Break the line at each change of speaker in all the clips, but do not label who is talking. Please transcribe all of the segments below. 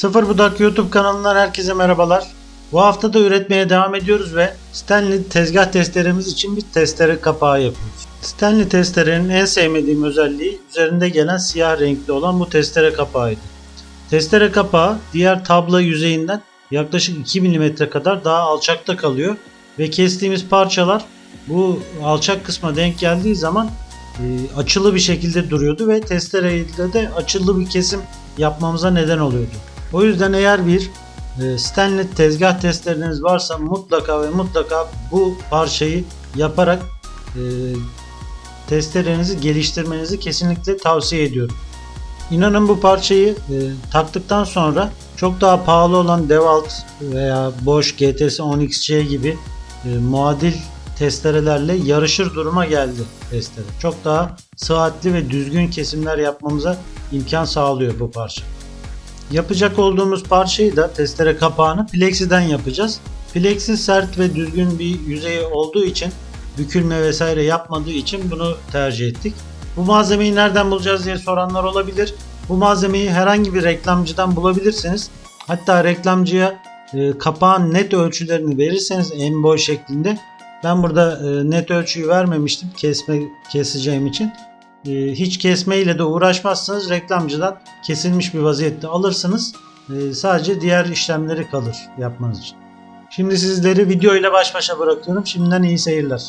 Sıfır Budak YouTube kanalından herkese merhabalar. Bu hafta da üretmeye devam ediyoruz ve Stanley tezgah testlerimiz için bir testere kapağı yapıyoruz. Stanley testerenin en sevmediğim özelliği üzerinde gelen siyah renkli olan bu testere kapağıydı. Testere kapağı diğer tabla yüzeyinden yaklaşık 2 mm kadar daha alçakta kalıyor ve kestiğimiz parçalar bu alçak kısma denk geldiği zaman e, açılı bir şekilde duruyordu ve testereyle de açılı bir kesim yapmamıza neden oluyordu. O yüzden eğer bir e, Stanley tezgah testleriniz varsa mutlaka ve mutlaka bu parçayı yaparak e, testerenizi geliştirmenizi kesinlikle tavsiye ediyorum. İnanın bu parçayı e, taktıktan sonra çok daha pahalı olan DeWalt veya Bosch GTS 10XC gibi e, muadil testerelerle yarışır duruma geldi testere. Çok daha sıhhatli ve düzgün kesimler yapmamıza imkan sağlıyor bu parça. Yapacak olduğumuz parçayı da testere kapağını plexiden yapacağız. Plexi sert ve düzgün bir yüzeyi olduğu için bükülme vesaire yapmadığı için bunu tercih ettik. Bu malzemeyi nereden bulacağız diye soranlar olabilir. Bu malzemeyi herhangi bir reklamcıdan bulabilirsiniz. Hatta reklamcıya e, kapağın net ölçülerini verirseniz en boy şeklinde ben burada e, net ölçüyü vermemiştim kesme keseceğim için. E, hiç kesme ile de uğraşmazsanız reklamcıdan kesilmiş bir vaziyette alırsınız. E, sadece diğer işlemleri kalır yapmanız için. Şimdi sizleri video ile baş başa bırakıyorum. Şimdiden iyi seyirler.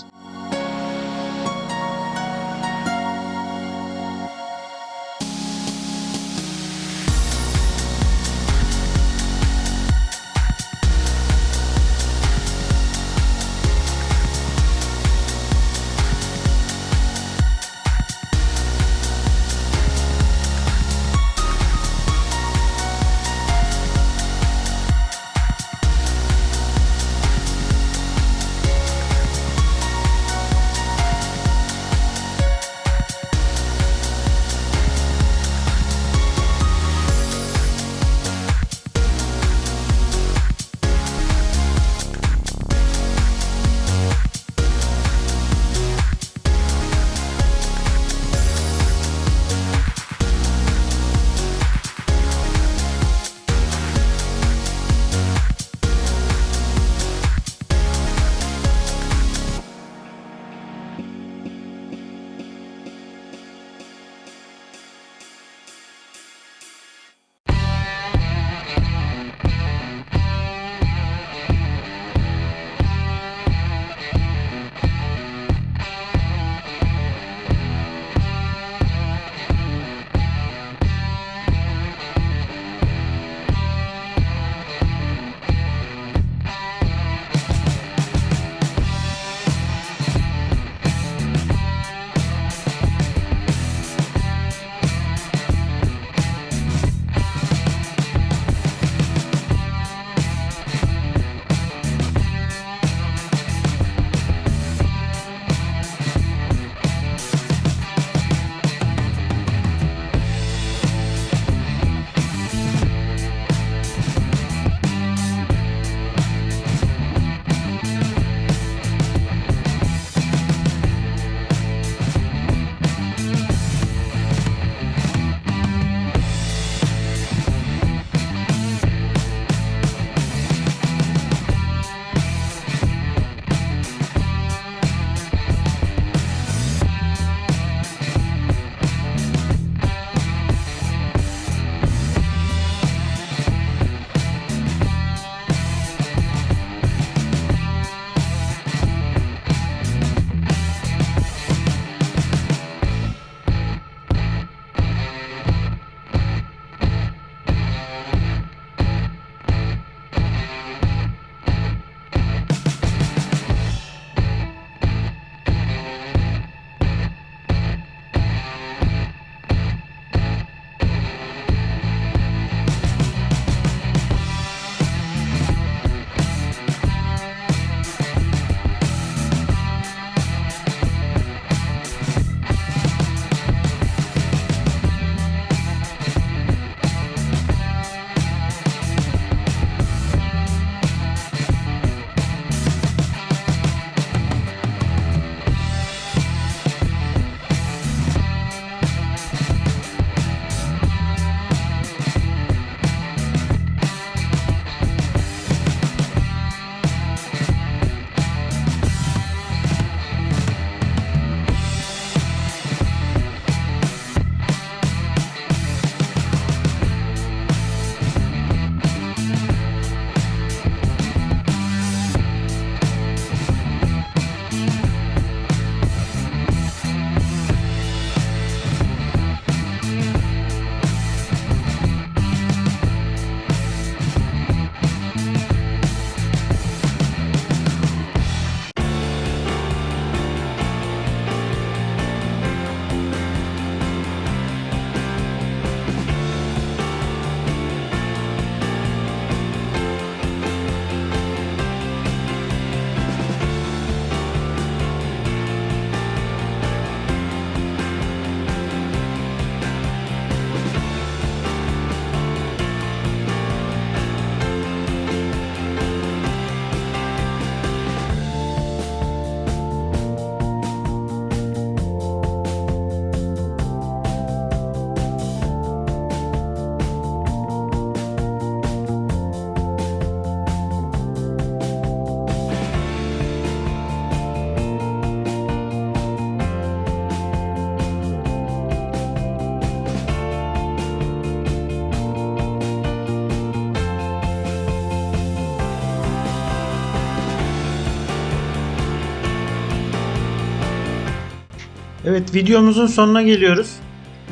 Evet videomuzun sonuna geliyoruz.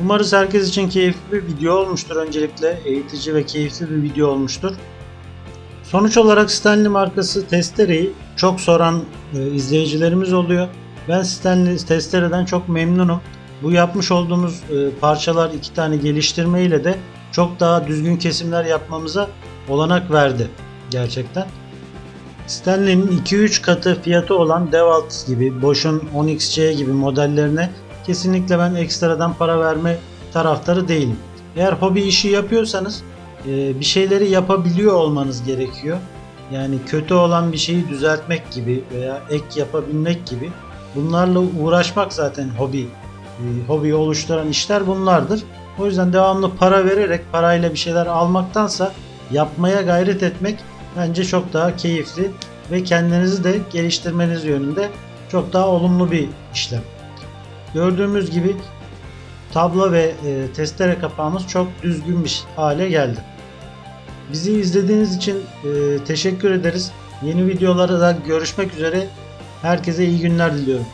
Umarız herkes için keyifli bir video olmuştur öncelikle. Eğitici ve keyifli bir video olmuştur. Sonuç olarak Stanley markası testereyi çok soran e, izleyicilerimiz oluyor. Ben Stanley testereden çok memnunum. Bu yapmış olduğumuz e, parçalar iki tane geliştirme ile de çok daha düzgün kesimler yapmamıza olanak verdi gerçekten. Stanley'nin 2-3 katı fiyatı olan DeWalt gibi, Bosch'un 10XC gibi modellerine kesinlikle ben ekstradan para verme taraftarı değilim. Eğer hobi işi yapıyorsanız e, bir şeyleri yapabiliyor olmanız gerekiyor. Yani kötü olan bir şeyi düzeltmek gibi veya ek yapabilmek gibi bunlarla uğraşmak zaten hobi. E, hobiyi oluşturan işler bunlardır. O yüzden devamlı para vererek parayla bir şeyler almaktansa yapmaya gayret etmek bence çok daha keyifli ve kendinizi de geliştirmeniz yönünde çok daha olumlu bir işlem. Gördüğümüz gibi tablo ve e, testere kapağımız çok düzgün bir hale geldi. Bizi izlediğiniz için e, teşekkür ederiz. Yeni videolarda da görüşmek üzere. Herkese iyi günler diliyorum.